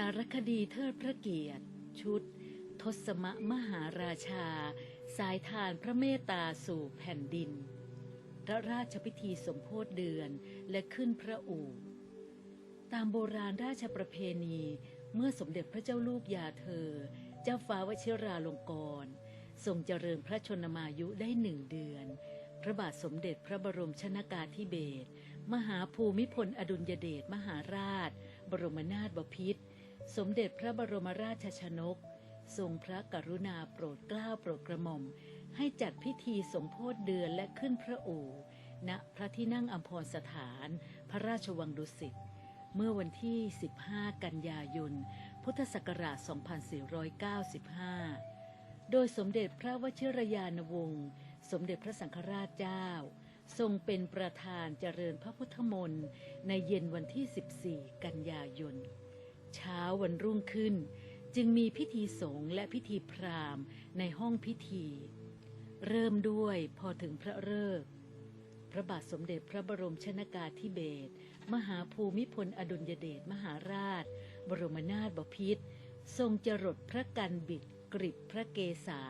สารคดีเทิดพระเกียรติ ชุด ทศมมหาราชา สายทานพระเมตตาสู่แผ่นดินพระราชพิธีสมโพธิเดือนและขึ้นพระอู่ ตามโบราณราชประเพณีเมื่อสมเด็จพระเจ้าลูกยาเธอ เจ้าฟ้าวชิราลงกรณ์ทรงเจริญพระชนมายุได้หนึ่งเดือน พระบาทสมเด็จพระบรมชนากาธิเบศรมหาภูมิพลอดุลยเดชมหาราช บรมนาถบพิตร สมเด็จพระบรมราชชนก ทรงพระกรุณาโปรดเกล้าโปรดกระหม่อม ให้จัดพิธีสมโพธิเดือนและขึ้นพระอู่ณพระที่นั่งอัมพรสถาน พระราชวังดุสิตเมื่อวันที่ 15 กันยายน พุทธศักราช 2495 โดยสมเด็จพระวชิรยานวงศ์ สมเด็จพระสังฆราชเจ้า ทรงเป็นประธานเจริญพระพุทธมนต์ในเย็นวันที่ 14 กันยายน เช้าวันรุ่งขึ้น จึงมีพิธีสงฆ์และพิธีพราหมณ์ในห้องพิธี เริ่มด้วยพอถึงพระฤกษ์พระบาทสมเด็จพระบรมชนากาธิเบศรมหาภูมิพลอดุลยเดชมหาราช บรมนาถบพิตรทรงจรดพระกันบิดกริบพระเกศา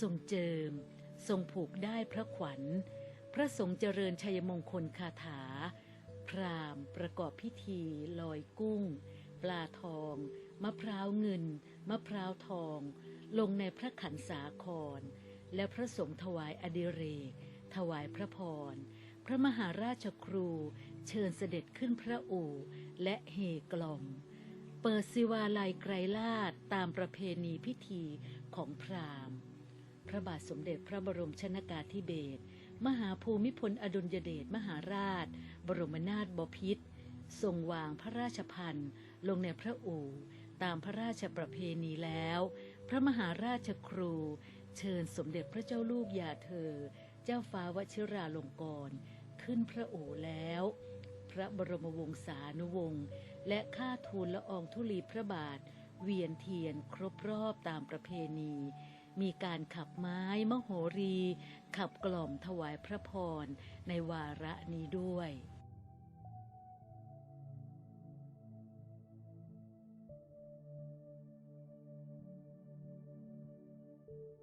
ทรงเจิม ทรงผูกได้พระขวัญ พระสงฆ์เจริญชัยมงคลคาถา พราหมณ์ประกอบพิธีลอยกุ้ง ปลาทอง มะพร้าวเงิน มะพร้าวทอง ลงในพระขันสาคร และพระสงฆ์ถวายอดิเรก ถวายพระพร พระมหาราชครูเชิญเสด็จขึ้นพระอู่และเฮกล่อม เปิดศิวาลัยไกรลาดตามประเพณีพิธีของพราหมณ์ พระบาทสมเด็จพระบรมชนากาธิเบศรมหาภูมิพลอดุลยเดชมหาราช บรมนาถบพิตร ทรงวางพระราชพันธ์ลงในพระอู่ตามพระราชประเพณีแล้ว พระมหาราชครู เชิญสมเด็จพระเจ้าลูกยาเธอ เจ้าฟ้าวชิราลงกรณ์ขึ้นพระโอุแล้ว พระบรมวงศานุวงศ์และข้าทูลละอองธุลีพระบาท เวียนเทียนครบรอบตามประเพณี มีการขับไม้มโหรี ขับกล่อมถวายพระพรในวาระนี้ด้วย